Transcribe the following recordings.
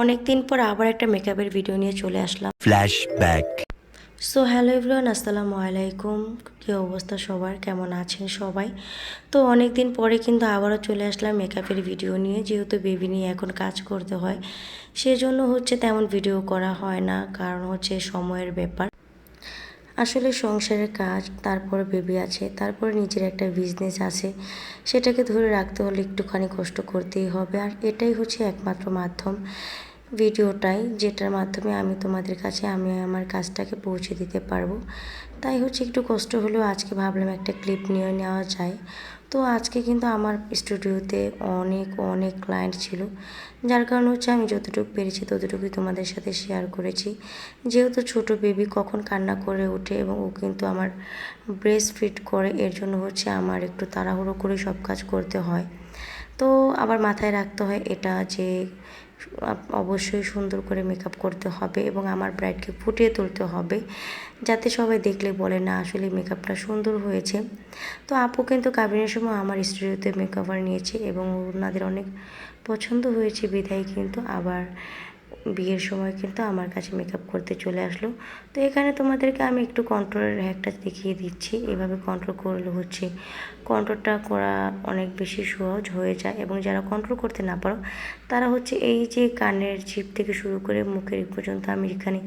অনেক দিন পর আবার একটা মেকআপের ভিডিও নিয়ে চলে আসলাম। Flashback. সো হ্যালো এভরিওয়ান আসসালামু আলাইকুম। কী অবস্থা সবার? কেমন আছেন সবাই? তো অনেক দিন পরে কিন্তু আবারও চলে আসলাম মেকআপের ভিডিও নিয়ে যেহেতু বেবি নিয়ে এখন কাজ করতে হয়। সেজন্য হচ্ছে তেমন ভিডিও করা হয় না কারণ হচ্ছে সময়ের ব্যাপার। আসলে সংসারের কাজ তারপর বেবি আছে তারপরে নিজের একটা বিজনেস আছে। সেটাকে ধরে রাখতে হলে একটুখানি কষ্ট করতেই হবে আর এটাই হচ্ছে একমাত্র মাধ্যম। ভিডিওটাই, যেটার মাধ্যমে আমি তোমাদের কাছে, আমি আমার কাজটাকে পৌঁছে দিতে পারব। তাই হচ্ছে একটু কষ্ট হলেও আজকে ভাবলাম একটা ক্লিপ নিয়ে নেওয়া যায়। তো আজকে কিন্তু আমার স্টুডিওতে অনেক অনেক ক্লায়েন্ট ছিল। যার কারণে হচ্ছে আমি যতটুকু পেরেছি, ততটুকুই তোমাদের সাথে শেয়ার করেছি। যেহেতু ছোট বেবি কখন কান্না করে ওঠে এবং ও কিন্তু আমার ব্রেস্ট ফিট করে, এর জন্য হচ্ছে আমার একটু তাড়াহুড়ো করে সব কাজ করতে হয়। তো আবার মাথায় রাখতে হয় এটা যে অবশ্যই সুন্দর করে মেকআপ করতে হবে এবং আমার ব্রাইডকে ফুটিয়ে তুলতে হবে, যাতে সবাই দেখলে বলে, না, আসলে মেকআপটা সুন্দর হয়েছে। তো আপু কিন্তু কাবিনের সময় আমার স্টুডিওতে মেকআপার নিয়েছে এবং ওনাদের অনেক পছন্দ হয়েছে বিধায় কিন্তু আবার বিয়ের সময় কিন্তু আমার কাছে মেকআপ করতে চলে আসলো। তো এখানে তোমাদেরকে আমি একটু কন্ট্রোলের হ্যাকটা দেখিয়ে দিচ্ছি। এভাবে কন্ট্রোল করলে হচ্ছে কন্ট্রোলটা করা অনেক বেশি সহজ হয়ে যায় এবং যারা কন্ট্রোল করতে না পারো, তারা হচ্ছে এই যে কানের চিপ থেকে শুরু করে মুখের পর্যন্ত আমি এখানে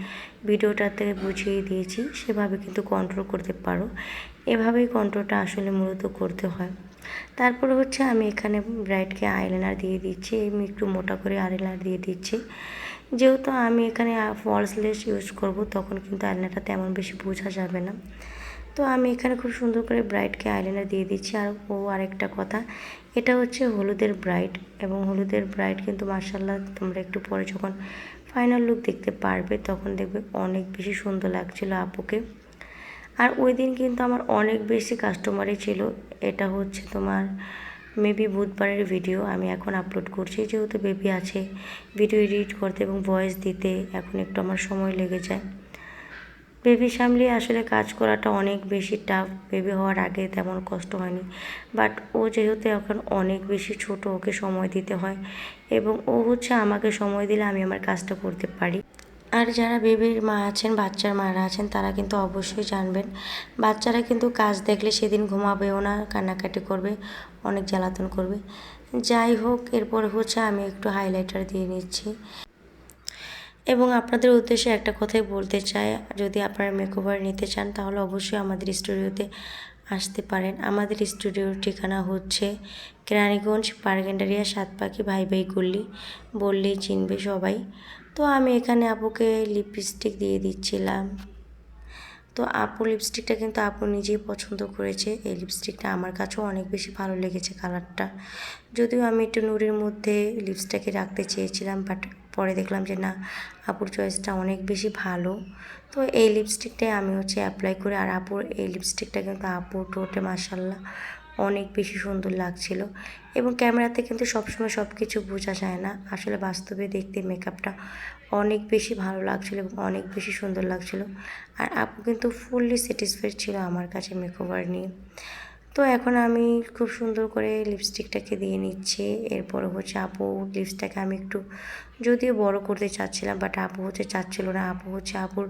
ভিডিওটাতে বুঝিয়ে দিয়েছি, সেভাবে কিন্তু কন্ট্রোল করতে পারো। এভাবেই কন্ট্রোলটা আসলে মূলত করতে হয়। তারপরে হচ্ছে আমি এখানে ব্রাইডকে আইলাইনার দিয়ে দিচ্ছি, আমি একটু মোটা করে আইলাইনার দিয়ে দিচ্ছি। যেহেতু আমি এখানে ফলস লেস ইউজ করব, তখন কিন্তু আইলাইনারটা তেমন বেশি বোঝা যাবে না। তো আমি এখানে খুব সুন্দর করে ব্রাইডকে আইলাইনার দিয়ে দিচ্ছি। আর ও আরেকটা কথা, এটা হচ্ছে হলুদের ব্রাইড এবং হলুদের ব্রাইড কিন্তু মার্শাল্লাহ তোমরা একটু পরে যখন ফাইনাল লুক দেখতে পারবে, তখন দেখবে অনেক বেশি সুন্দর লাগছিল আপুকে। আর ওই দিন কিন্তু আমার অনেক বেশি কাস্টমারই ছিল। এটা হচ্ছে তোমার মেবি বুধবারের ভিডিও আমি এখন আপলোড করছি, যেহেতু বেবি আছে ভিডিও এডিট করতে এবং ভয়েস দিতে এখন একটু আমার সময় লেগে যায়। বেবি সামলিয়ে আসলে কাজ করাটা অনেক বেশি টাফ বেবি হওয়ার আগে তেমন কষ্ট হয়নি। বাট ও যেহেতু এখন অনেক বেশি ছোট, ওকে সময় দিতে হয় এবং ও হচ্ছে আমাকে সময় দিলে আমি আমার কাজটা করতে পারি। আর যারা বেবির মা আছেন, বাচ্চার মারা আছেন, তারা কিন্তু অবশ্যই জানবেন। বাচ্চারা কিন্তু কাজ দেখলে সেদিন ঘুমাবেও না, কান্নাকাটি করবে, অনেক জ্বালাতন করবে। যাই হোক, এরপর হচ্ছে আমি একটু হাইলাইটার দিয়ে নিচ্ছি। এবং আপনাদের উদ্দেশ্যে একটা কথাই বলতে চাই, যদি আপনারা মেকওভার নিতে চান, তাহলে অবশ্যই আমাদের স্টুডিওতে আসতে পারেন। আমাদের স্টুডিওর ঠিকানা হচ্ছে কেরানীগঞ্জ পারগেন্ডারিয়া সাতপাখি ভাই ভাই গল্লি। বললেই চিনবে সবাই। তো আমি এখানে আপুকে লিপস্টিক দিয়ে দিচ্ছিলাম। তো আপু লিপস্টিকটা কিন্তু আপু নিজেই পছন্দ করেছে। এই লিপস্টিকটা আমার কাছেও অনেক বেশি ভালো লেগেছে কালারটা যদিও আমি একটু নুরির মধ্যে লিপস্টিককে রাখতে চেয়েছিলাম বাট পরে দেখলাম যে না, আপুর চয়েসটা অনেক বেশি ভালো। তো এই লিপস্টিকটাই আমি হচ্ছে অ্যাপ্লাই করি। আর আপুর এই লিপস্টিকটা কিন্তু আপুর টোটে মাসাল্লাহ অনেক বেশি সুন্দর লাগছিল। এবং ক্যামেরাতে কিন্তু সবসময় সব কিছু বোঝা যায় না। আসলে বাস্তবে দেখতে মেকআপটা অনেক বেশি ভালো লাগছিল এবং অনেক বেশি সুন্দর লাগছিল। আর আপু কিন্তু ফুললি স্যাটিসফাইড ছিল আমার কাছে মেকওভার নিয়ে। তো এখন আমি খুব সুন্দর করে লিপস্টিকটাকে দিয়ে নিচ্ছি। এরপর হচ্ছে আপু লিপসটাকে আমি একটু যদিও বড় করতে চাচ্ছিলাম বাট আপু হচ্ছে চাচ্ছিল না। আপু হচ্ছে আপুর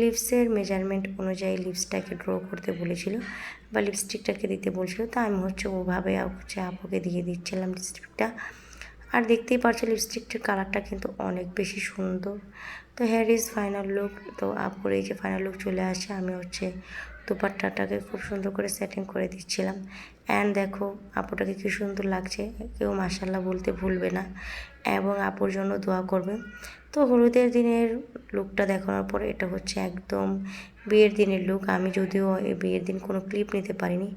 লিপসের মেজারমেন্ট অনুযায়ী লিপসটাকে ড্র করতে বলেছিল বা লিপস্টিকটাকে দিতে বলছিল। তো আমি হচ্ছে ওভাবে হচ্ছে আপুকে দিয়ে দিচ্ছিলাম লিপস্টিকটা আর দেখতেই পাচ্ছ লিপস্টিকটির কালারটা কিন্তু অনেক বেশি সুন্দর। তো হেয়ার ইজ ফাইনাল লুক তো আপুর এই যে ফাইনাল লুক চলে আসে আমি হচ্ছে দুপাট্টাটাকে খুব সুন্দর করে সেটিং করে দিচ্ছিলাম। অ্যান্ড দেখো, আপুটাকে কী সুন্দর লাগছে, কেউ মাসাল্লাহ বলতে ভুলবে না। এবং আপুর জন্য দোয়া করবে। তো হলুদের দিনের লুকটা দেখানোর পর এটা হচ্ছে একদম বিয়ের দিনের লুক আমি যদিও এই বিয়ের দিন কোনো ক্লিপ নিতে পারিনি,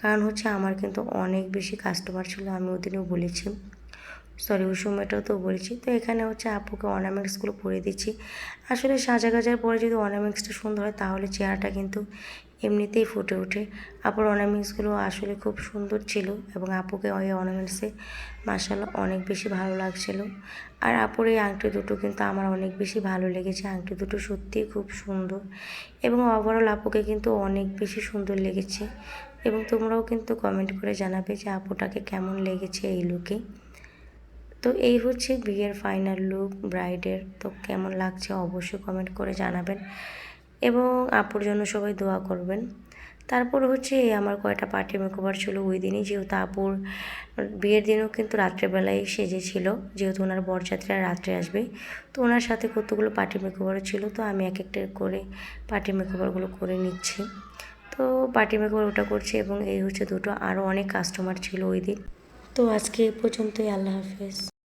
কারণ হচ্ছে আমার কিন্তু অনেক বেশি কাস্টমার ছিল, আমি ওদিনও বলেছি। সরি সময়টাও তো বলেছি। তো এখানে হচ্ছে আপুকে অর্নামেন্টসগুলো পরে দিচ্ছি। আসলে সাজা গাজার পরে যদি অর্নামেন্টসটা সুন্দর হয়, তাহলে চেহারাটা কিন্তু এমনিতেই ফুটে ওঠে। আপুর অর্নামেন্টসগুলো আসলে খুব সুন্দর ছিল এবং আপুকে ওই অর্নামেন্টসে মাসাল্লাহ অনেক বেশি ভালো লাগছিল। আর আপুর এই আংটি দুটো কিন্তু আমার অনেক বেশি ভালো লেগেছে। আংটি দুটো সত্যিই খুব সুন্দর এবং ওভারঅল আপুকে কিন্তু অনেক বেশি সুন্দর লেগেছে। এবং তোমরাও কিন্তু কমেন্ট করে জানাবে যে আপুটাকে কেমন লেগেছে এই লুকে তো এই হচ্ছে বিয়ের ফাইনাল লুক ব্রাইডের তো কেমন লাগছে অবশ্যই কমেন্ট করে জানাবেন। এবং আপুর জন্য সবাই দোয়া করবেন। তারপর হচ্ছে আমার কয়েকটা পার্টি মেকওভার ছিল ওই দিনই। যেহেতু আপুর বিয়ের দিনও কিন্তু রাত্রেবেলায় সেজেছিল। যেহেতু ওনার বরযাত্রীরা রাত্রে আসবে। তো ওনার সাথে কতগুলো পার্টি মেকওভারও ছিল, তো আমি এক একটা করে পার্টি মেকওভারগুলো করে নিচ্ছি। তো পার্টি মেকওভার ওটা করছি এবং এই হচ্ছে দুটো। আরও অনেক কাস্টমার ছিল ওই দিন। তো আজকে এ পর্যন্তই, আল্লাহ হাফেজ।